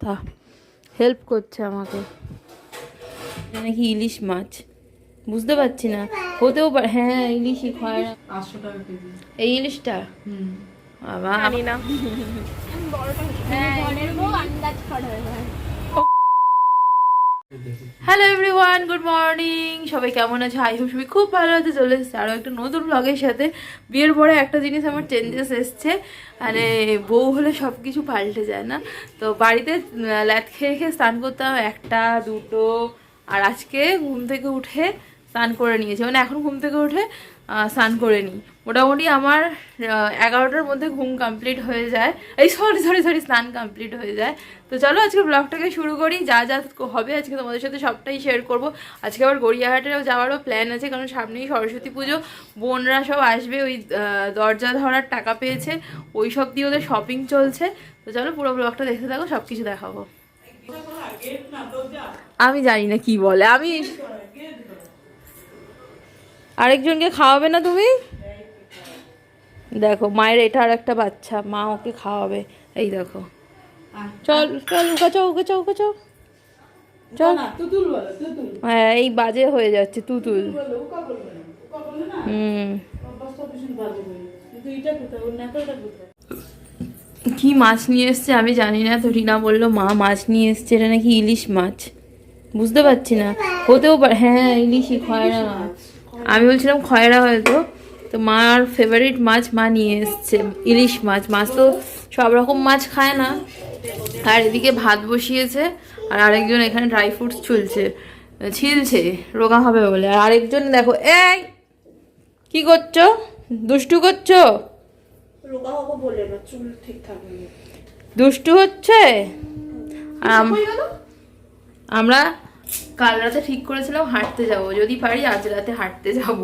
তা হেল্প করছে আমাকে। নাকি ইলিশ মাছ। বুঝতে পারছি না। হতেও পারে হ্যাঁ ইলিশই খায় পাঁচশো টাকা কেজি। এই ইলিশটা? হুম। বাবা। জানি না। হ্যালো এভরিওয়ান গুড মর্নিং সবাই কেমন আছে? আই হোপ সবাই খুব ভালো আছে। চলে এসেছে আরও একটা নতুন ব্লগের সাথে। বিয়ের পরে একটা জিনিস আমার চেঞ্জেস এসছে। মানে বউ হলে সব কিছু পাল্টে যায় না। তো বাড়িতে ল্যাট খেয়ে খেয়ে স্নান করতাম একটা, দুটো, আর আজকে ঘুম থেকে উঠে স্নান করে নিয়েছে। মানে এখন ঘুম থেকে উঠে স্নান করে নিই। মোটামুটি আমার এগারোটার মধ্যে ঘুম কমপ্লিট হয়ে যায়। এই সরি সরি সরি স্নান কমপ্লিট হয়ে যায়। তো চলো আজকে ব্লগটাকে শুরু করি, যা যা হবে আজকে তোমাদের সাথে সবটাই শেয়ার করব। আজকে আবার গড়িয়াহাটেও যাওয়ারও প্ল্যান আছে, কারণ সামনেই সরস্বতী পুজো। বোনরা সব আসবে, ওই দরজা ধরার টাকা পেয়েছে। ওই সব দিয়ে ওদের শপিং চলছে। তো চলো পুরো ব্লগটা দেখতে থাকো সব কিছু দেখাবো। আমি জানি না কি বলে। আমি আরেকজনকে খাওয়াবে না তুমি? দেখো মায়ের এটা আর একটা বাচ্চা মা ওকে খাওয়াবে। এই দেখো। চল চল উকা চাও উকা চাও উকা চাও। চল। হ্যাঁ এই বাজে হয়ে যাচ্ছে তুতুল। হুম। হয়ে কি মাছ নিয়ে এসছে আমি জানি না তো রিনা বলল মা মাছ নিয়ে এসছে এটা নাকি ইলিশ মাছ? বুঝতে পারছি না। হতেও পারে হ্যাঁ ইলিশই খয়রা মাছ। আমি বলছিলাম খয়রা হয়তো তো মার ফেভারিট মাছ মা নিয়ে এসছে ইলিশ মাছ। মাছ তো সব রকম মাছ খায় না। আর এদিকে ভাত বসিয়েছে আর আরেকজন এখানে ড্রাই ফ্রুটস চুলছে ছিলছে রোগা হবে বলে। আর আরেকজন দেখো এই কি করছ? দুষ্টু করছ? রোগা হব বলে না চুল ঠিক থাকবে দুষ্টু হচ্ছে? আমরা কাল রাতে ঠিক করেছিলাম হাঁটতে যাব। যদি পারি আজ রাতে হাঁটতে যাব।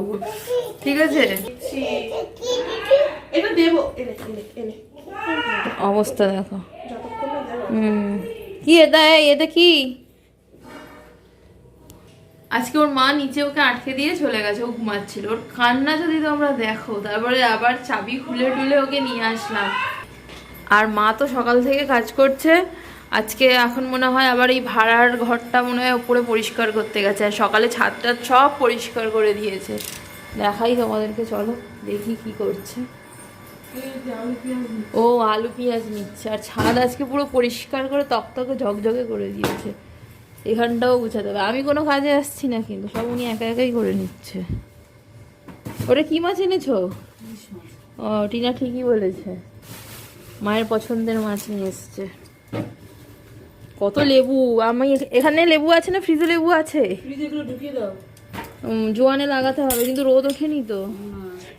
ঠিক আছে? অবস্থা দেখো। হুম। কি এটা এটা কি? আজকে ওর মা নিচে ওকে আটকে দিয়ে চলে গেছে ও ঘুমাচ্ছিল। ওর কান্না যদি তোমরা দেখো তারপরে আবার চাবি খুলে টুলে ওকে নিয়ে আসলাম। আর মা তো সকাল থেকে কাজ করছে। আজকে এখন মনে হয় আবার এই ভাড়ার ঘরটা মনে হয় উপরে পরিষ্কার করতে গেছে। আর সকালে ছাদটা সব পরিষ্কার করে দিয়েছে। দেখাই তোমাদেরকে, চলো দেখি কি করছে। ও, আলু পেঁয়াজ নিচ্ছে। আর ছাদ আজকে পুরো পরিষ্কার করে তকতকে ঝকঝকে করে দিয়েছে। এখানটাও গুছাতে হবে। আমি কোনো কাজে আসছি না কিন্তু, সব উনি একা একাই করে নিচ্ছে। ওটা কি মাছ এনেছো? ও, টিনা ঠিকই বলেছে। মায়ের পছন্দের মাছ নিয়ে এসছে। কত লেবু? আমি এখ- এখানে লেবু আছে না? ফ্রিজে লেবু আছে? জোয়ানে লাগাতে হবে কিন্তু রোদ ওঠেনি তো।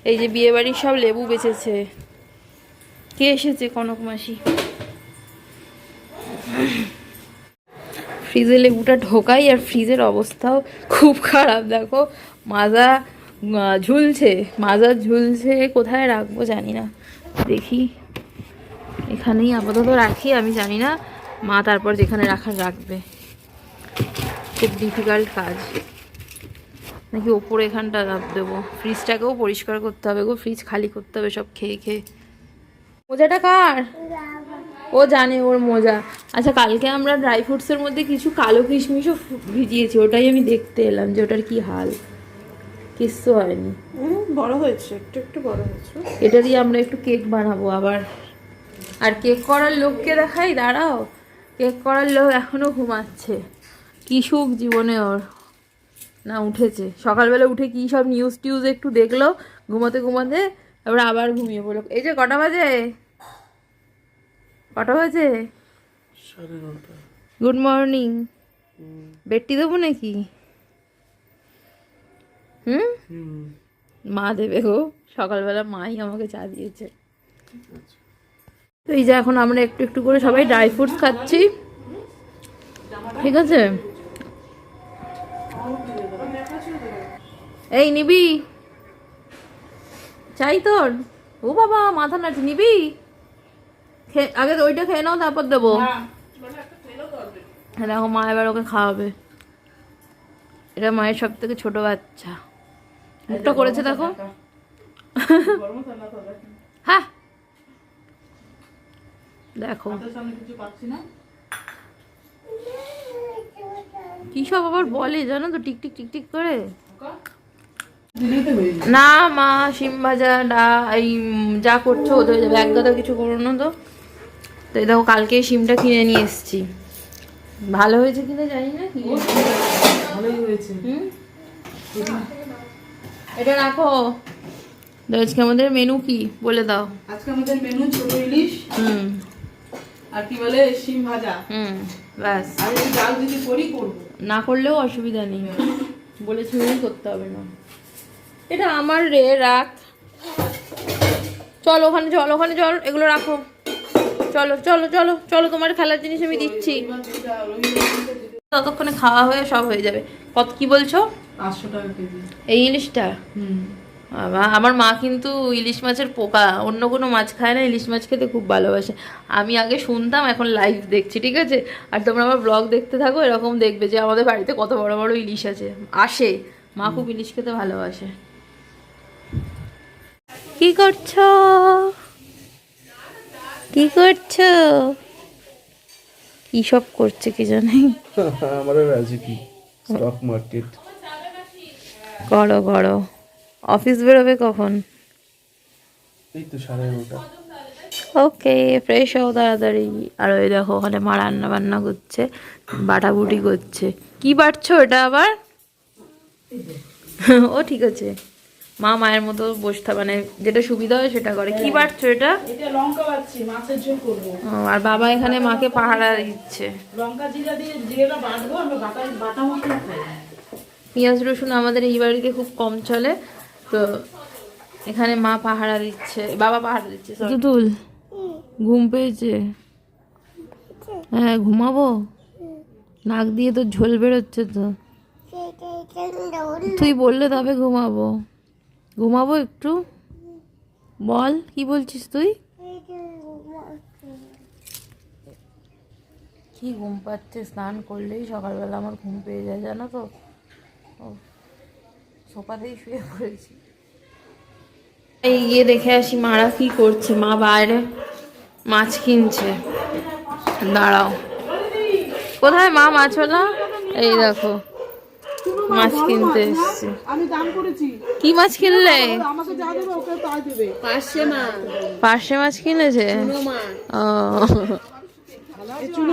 এই যে বিয়ে বাড়ির সব লেবু বেচেছে। কে এসেছে কনক মাসি? ফ্রিজে লেবুটা ঢোকাই আর ফ্রিজের অবস্থাও খুব খারাপ দেখো। মাজা ঝুলছে। মাজা ঝুলছে কোথায় রাখব জানি না। দেখি। এখানেই আপাতত রাখি আমি জানি না। মা তারপর যেখানে রাখার রাখবে। খুব ডিফিকাল্ট কাজ। নাকি ওপরে এখানটা রাখ দেবো। ফ্রিজটাকেও পরিষ্কার করতে হবে গো। ফ্রিজ খালি করতে হবে সব খেয়ে খেয়ে। মোজাটা কার? ও জানে ওর মোজা। আচ্ছা কালকে আমরা ড্রাই ফ্রুটসের মধ্যে কিছু কালো কিশমিশও ভিজিয়েছি। ওটাই আমি দেখতে এলাম যে ওটার কি হাল। কিচ্ছু হয়নি। বড় হয়েছে। একটু একটু বড় হয়েছে। এটা দিয়ে আমরা একটু কেক বানাবো আবার। আর কেক করার লোককে দেখাই দাঁড়াও। কেক করার লোক এখনও ঘুমাচ্ছে। কি সুখ জীবনে ওর। না উঠেছে। সকালবেলা উঠে কি সব নিউজ টিউজ একটু দেখল ঘুমাতে ঘুমাতে তারপর আবার ঘুমিয়ে পড়ল। এই যে কটা বাজে? কটা বাজে? গুড মর্নিং বেডটি দেবো নাকি? হুম? হুম। মা দেবে গো। সকালবেলা মাই আমাকে চা দিয়েছে। তো এই যে এখন আমরা একটু একটু করে সবাই ড্রাই ফ্রুটস খাচ্ছি। ঠিক আছে? এই নিবি। চাই তোর? ও বাবা মাথা নাচি নিবি? আগে তো ওইটা খেয়ে নাও তারপর দেবো। হ্যাঁ দেখো মা এবার ওকে খাওয়াবে। এটা মায়ের সব থেকে ছোট বাচ্চা। মুখটা করেছে দেখো। হ্যাঁ। দেখো। কি সব আবার বলে জানো তো? টিকটিক টিকটিক করে। না মা শিম ভাজা ডা এই যা করছ ওদের এক গাদা কিছু করো না তো। তো এই দেখো কালকে সিমটা কিনে নিয়ে এসেছি। ভালো হয়েছে কিনা জানি না কি ভালোই হয়েছে? এটা রাখো। আজকে আমাদের মেনু কি? বলে দাও। আজকে আমাদের মেনু ছোট ইলিশ। হুম। আর কি বলে শিম ভাজা। হুম ব্যাস। আর ডাল যদি করি করব। না করলেও অসুবিধা নেই। বলেছি করতে হবে না। এটা আমার রে রাখ। চলো ওখানে চল ওখানে চল এগুলো রাখো। চলো চলো চলো চলো তোমার খেলার জিনিস আমি দিচ্ছি। ততক্ষণে খাওয়া হয়ে সব হয়ে যাবে। কত কি বলছো? পাঁচশো টাকা কেজি। এই ইলিশটা? হুম। আমার মা কিন্তু ইলিশ মাছের পোকা অন্য কোনো মাছ খায় না ইলিশ মাছ খেতে খুব ভালোবাসে। আমি আগে শুনতাম এখন লাইভ দেখছি ঠিক আছে? আর তোমরা আমার ব্লগ দেখতে থাকো এরকম দেখবে যে আমাদের বাড়িতে কত বড় বড় ইলিশ আছে। আসে। মা খুব ইলিশ খেতে ভালোবাসে। কি করছ? কি করছ? কি সব করছে কি জানি? আমাদের আছে কি স্টক মার্কেট করো করো অফিস বেরোবে কখন? এই তো সাড়ে এগারোটা। ওকে ফ্রেশ হও তাড়াতাড়ি। আর ওই দেখো ওখানে মা রান্না বান্না করছে বাটাবুটি করছে। কি বাটছো এটা আবার? ও ঠিক আছে। মা মায়ের মতো বসতে মানে যেটা সুবিধা হয় সেটা করে। কি বাটছো এটা? এটা লঙ্কা বাচ্ছি মাছের ঝোল করব। ও, আর বাবা এখানে মাকে পাহারা দিচ্ছে। লঙ্কা জিরা দিয়ে জিরেটা বাটবো আমরা বাটা বাটা মশলা খাই। পেঁয়াজ রসুন আমাদের এই বাড়িতে খুব কম চলে। তো এখানে মা পাহারা দিচ্ছে বাবা পাহারা দিচ্ছে দুদুল ঘুম পেয়েছে? হ্যাঁ ঘুমাবো? নাক দিয়ে তো ঝোল বেরোচ্ছে তো। তুই বললে তবে ঘুমাবো। ঘুমাবো একটু? বল কি বলছিস তুই? কি ঘুম পাচ্ছে? স্নান করলেই সকালবেলা আমার ঘুম পেয়ে যায় জানো তো? সোফাতেই শুয়ে পড়েছি। এই গিয়ে দেখে আসি মারা কি করছে মা বাইরে মাছ কিনছে। দাঁড়াও। কোথায় মা মাছওয়ালা এই দেখো মাছ কিনতে এসছি। আমি দাম করেছি কি মাছ কিনলে? আমাকে যা দেবে ওকে তাই দেবে পার্শে মাছ। কিনেছে ও।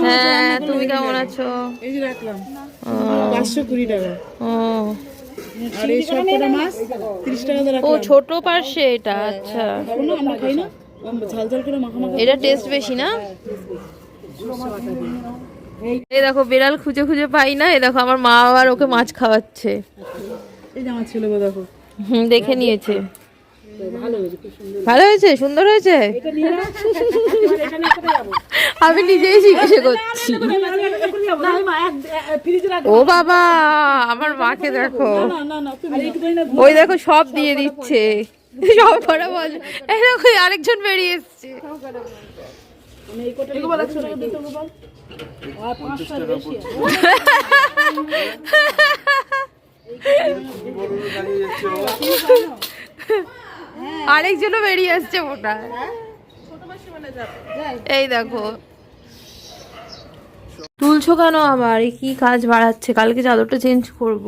হ্যাঁ তুমি কেমন আছো? এই যে রাখলাম। টাকা। ও। আর এই সব কটা মাছ তিরিশ টাকা দিয়ে ও ছোট পার্শে এটা আচ্ছা। খাব আমরা খাই না। ঝাল ঝাল করে মাখা মাখা এটা টেস্ট বেশি না? এই দেখো বিড়াল খুঁজে খুঁজে পাই না। এই দেখো আমার মা আবার ওকে মাছ খাওয়াচ্ছে। এই যে আমার ছেলে দেখো। হুম দেখে নিয়েছে। ভালো হয়েছে সুন্দর হয়েছে আমি নিজেই জিজ্ঞেসে করছি না মা এক ফ্রিজে রাখ ও বাবা আমার মাকে দেখো ওই দেখো সব দিয়ে দিচ্ছে সব করা বল এই দেখো আরেকজন বেরিয়ে এসছে আমি এই কোটা এগুলো একশো টাকা বেশি আরেকজনও বেরিয়ে আসছে ওটা। এই দেখো। তুলছো কেন আবার? কি কাজ বাড়াচ্ছে? কালকে চাদরটা চেঞ্জ করব।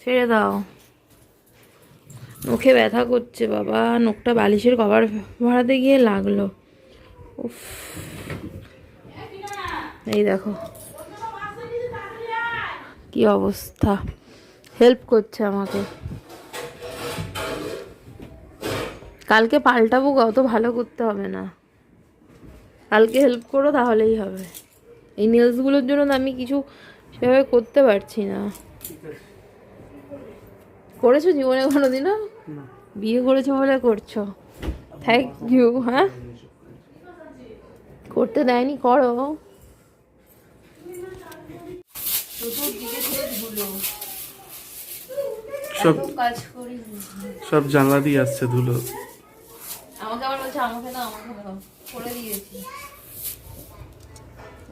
ছেড়ে দাও। নখে ব্যথা করছে বাবা। নখটা বালিশের কভার ভরাতে গিয়ে লাগল। উফ। এই দেখো। কি অবস্থা? হেল্প করছে আমাকে। কালকে পাল্টাবো অত ভালো করতে হবে না। কালকে হেল্প করো তাহলেই হবে। এই নেলসগুলোর জন্য আমি কিছু সেভাবে করতে পারছি না। করেছ জীবনে কোনোদিনও? বিয়ে করেছ বলে করছ। থ্যাংক ইউ হ্যাঁ? করতে দেয়নি করো। সব সব জানলা দিয়ে আসছে ধুলো। বলছে আমাকে দাও আমাকে দাও করে দিয়েছি।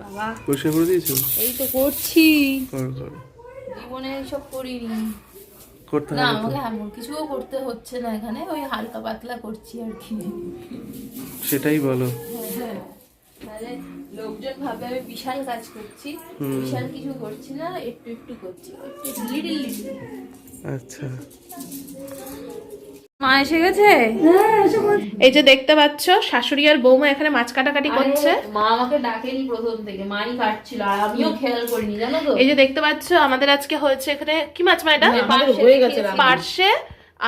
বাবা। পরিষ্কার করে দিয়েছ? এই তো করছি। করো করো। জীবনে এইসব করিনি। করতে না আমাকে এমন কিছুও করতে হচ্ছে না এখানে ওই হালকা পাতলা করছি আর কি। সেটাই বলো। তাহলে লোকজন ভাবে আমি বিশাল কাজ করছি বিশাল কিছু করছি না একটু একটু করছি লিটিল লিটিল আচ্ছা। মা এসে গেছে? এই যে দেখতে পাচ্ছ শাশুড়ি আর বৌমা এখানে মাছ কাটাকাটি করছে। মা আমাকে ডাকেনি প্রথম থেকে মাই কাটছিল আর আমিও খেয়াল করিনি জানো তো? এই যে দেখতে পাচ্ছ আমাদের আজকে হয়েছে এখানে কি মাছ মা এটা? হয়ে পার্শে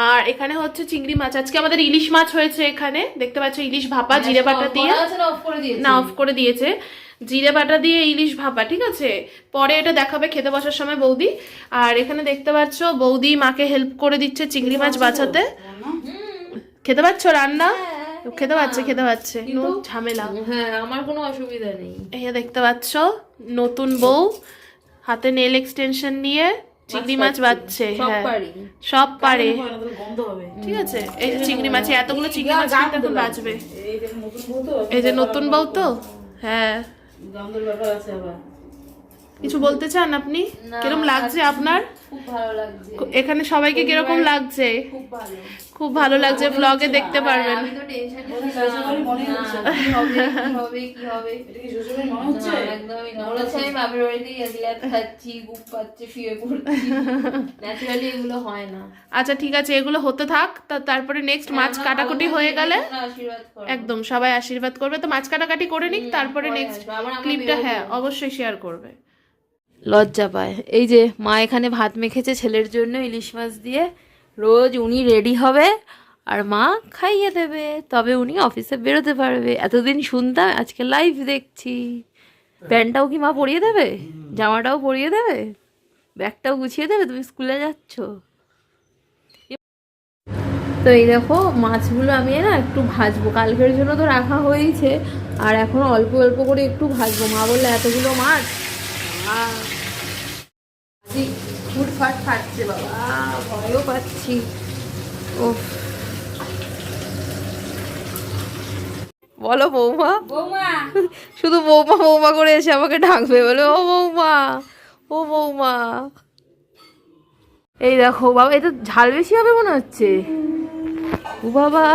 আর এখানে হচ্ছে চিংড়ি মাছ। আজকে আমাদের ইলিশ মাছ হয়েছে এখানে দেখতে পাচ্ছ ইলিশ ভাপা জিরে বাটা দিয়ে। না অফ করে দিয়েছি? না অফ করে দিয়েছে। জিরে বাটা দিয়ে ইলিশ ভাপা ঠিক আছে? পরে এটা দেখাবে খেতে বসার সময় বৌদি। আর এখানে দেখতে পাচ্ছ বৌদি মাকে হেল্প করে দিচ্ছে চিংড়ি মাছ বাছাতে। খেতে পাচ্ছ রান্না? খেতে পাচ্ছে খেতে পাচ্ছে। ঝামেলা। হ্যাঁ আমার কোনো অসুবিধা নেই। এই দেখতে পাচ্ছ নতুন বউ হাতে নেল এক্সটেনশন নিয়ে চিংড়ি মাছ বাচ্ছে সব হ্যাঁ। সব পারে। হয় ঠিক আছে? এই যে চিংড়ি মাছ এতগুলো চিংড়ি মাছ এখন বাঁচবে এই যে নতুন বউ তো হ্যাঁ। গন্ধের ব্যাপার আছে আবার। কিছু বলতে চান আপনি? কীরকম লাগছে আপনার? খুব ভালো লাগছে। এখানে সবাইকে কীরকম লাগছে? খুব ভালো। খুব ভালো লাগছে ব্লগে দেখতে পারবেন। মনে মনে মনে হয় না। আচ্ছা ঠিক আছে এগুলো হতে থাক। তা তারপরে নেক্সট মাছ কাটাকুটি হয়ে গেলে একদম সবাই আশীর্বাদ করবে। তো মাছ কাটাকাটি করে নিক তারপরে নেক্সট ক্লিপটা হ্যাঁ অবশ্যই শেয়ার করবে। লজ্জা পায়। এই যে মা এখানে ভাত মেখেছে ছেলের জন্য ইলিশ মাছ দিয়ে। রোজ উনি রেডি হবে আর মা খাইয়ে দেবে, তবে উনি অফিসে বেরোতে পারবে। এতদিন শুনতাম, আজকে লাইভ দেখছি। প্যান্টটাও কি মা পরিয়ে দেবে? জামাটাও পরিয়ে দেবে? ব্যাগটাও গুছিয়ে দেবে? তুমি স্কুলে যাচ্ছ? তো এই দেখো, মাছগুলো আমি না একটু ভাজবো। কালকের জন্য তো রাখা হয়েছে আর এখন অল্প অল্প করে একটু ভাজবো। মা বললে, এতগুলো মাছ? ফুটফাট ফাটছে বাবা। ভয়ও পাচ্ছি। ও বলো বৌমা। বৌমা। শুধু বৌমা বৌমা করে এসে আমাকে ডাকবে। বলে ও বৌমা ও বৌমা। এই দেখো বাবা এটা ঝাল বেশি হবে মনে হচ্ছে। ও বাবা।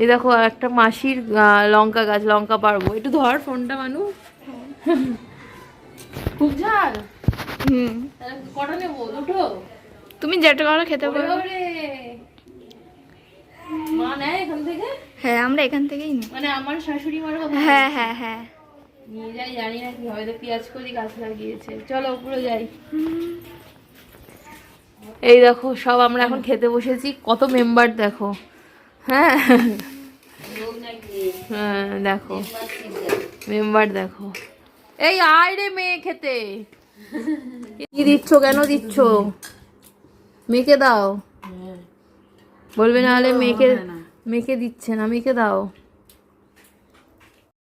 এই দেখো একটা মাসির লঙ্কা গাছ লঙ্কা পারব। একটু ধর ফোনটা মানু। খুব ঝাল? হুম। কটা নেব দুটো তুমি যেটা করো খেতে পারো। মা নেয় এখান থেকে? হ্যাঁ আমরা এখান থেকেই নিই। মানে আমার শাশুড়ি মার কথা হ্যাঁ হ্যাঁ হ্যাঁ। নিয়ে যাই জানি না কি হবে তো পেঁয়াজ করি গাছ লাগিয়েছে। চলো উপরে যাই। এই দেখো সব আমরা এখন খেতে বসেছি। কত মেম্বার দেখো। হ্যাঁ। হ্যাঁ দেখো। মেম্বার দেখো। এই আয় রে মেয়ে খেতে। কি দিচ্ছ? কেন দিচ্ছ? মেয়েকে দাও। বলবে না হলে মেয়েকে মেয়েকে দিচ্ছে না মেয়েকে দাও।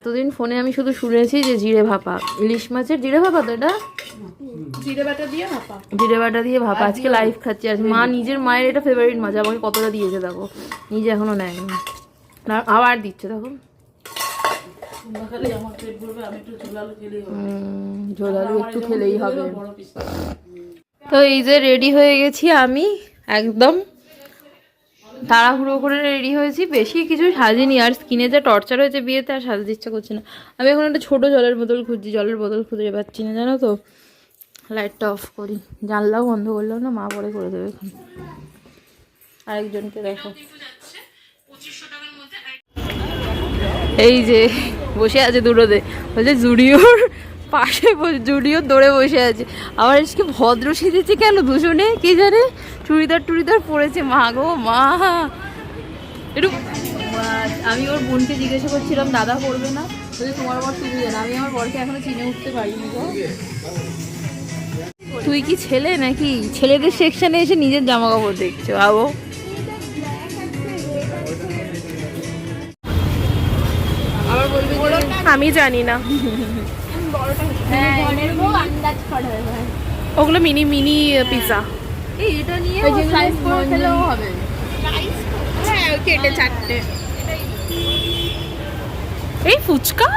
এতদিন ফোনে আমি শুধু শুনেছি যে জিরে ভাপা। ইলিশ মাছের জিরে ভাপা তো এটা? জিরে বাটা দিয়ে ভাপা। জিরে বাটা দিয়ে ভাপা। আজকে লাইভ খাচ্ছি। আজ মা নিজের মায়ের এটা ফেভারিট মাছ। আমাকে কতটা দিয়েছে দেখো। নিজে এখনও নেয়নি। আবার দিচ্ছে দেখো। খালি আমার পেট ভরবে আমি একটু খেলেই হবে। উম, ঝোলালু একটু খেলেই হবে। তো এই যে রেডি হয়ে গেছি আমি একদম। তাড়াহুড়ো করে রেডি হয়েছি বেশি কিছু সাজিনি। আর স্কিনে যে টর্চার হয়েছে বিয়েতে আর সাজতে ইচ্ছা করছে না। আমি এখন একটা ছোট জলের বোতল খুঁজছি জলের বোতল খুঁজে পাচ্ছি না জানো তো? লাইটটা অফ করি। জানলাও বন্ধ করলেও না মা পরে করে দেবে এখন। আরেকজনকে দেখো। এই যে বসে আছে দুটোতে। বলছে জুডিওর পাশে জুডিওর দৌড়ে বসে আছে। আবার আজকে ভদ্র সেজেছে কেন দুজনে? কে জানে? চুড়িদার টুড়িদার পরেছে। মা গো মা। একটু আমি ওর বোনকে জিজ্ঞাসা করছিলাম দাদা পড়বে না? বলছে তোমার বর তুমি জানো। আমি আমার বরকে এখনও চিনে উঠতে পারিনি গো। তুই কি ছেলে নাকি? ছেলেদের সেকশনে এসে নিজের জামা কাপড় দেখছ আবো আমি জানি না। ওগুলো মিনি মিনি পিৎজা এই এটা নিয়ে করে হবে। হ্যাঁ কেটে চারটে এই ফুচকা?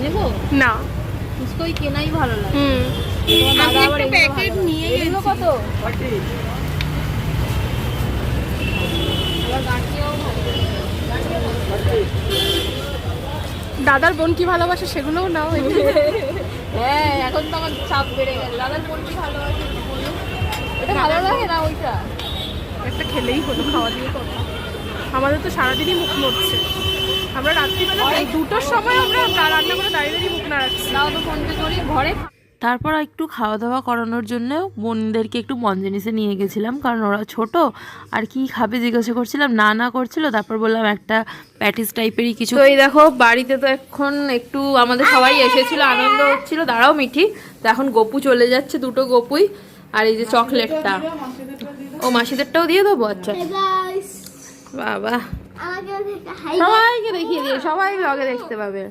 নেব না। কেনাই ভালো লাগে। হুম। আমি একটা প্যাকেট নিয়ে কত? আবার গাঁঠিয়াও ভালো। দাদার বোন কি ভালোবাসে সেগুলোও নাও। হ্যাঁ এখন তো আমার চাপ বেড়ে গেছে। দাদার বোন কি ভালোবাসে এটা ভালো লাগে না ওইটা? একটা খেলেই হলো খাওয়া দিয়ে কথা। আমাদের তো সারাদিনই মুখ মরছে আমরা রাত্রিবেলা দুটোর সময় আমরা রান্না করে দাঁড়িয়ে দাঁড়িয়ে মুখ নাড়াচ্ছি। তাও তো ফোনটা করি ঘরে তারপর একটু খাওয়া দাওয়া করানোর জন্য বোনদেরকে একটু মঞ্জনিসে নিয়ে গেছিলাম কারণ ওরা ছোট। আর কি খাবে জিজ্ঞাসা করছিলাম না না করছিল তারপর বললাম একটা প্যাটিস টাইপেরই কিছু। তো এই দেখো বাড়িতে তো এখন একটু আমাদের সবাই এসেছিল আনন্দ হচ্ছিল। দাঁড়াও মিঠি তো এখন গপু চলে যাচ্ছে দুটো গপুই। আর এই যে চকলেটটা। ও মাসিদেরটাও দিয়ে দেবো? আচ্ছা। বাবা। সবাইকে দেখিয়ে দিয়ে সবাই ব্লগে দেখতে পাবে।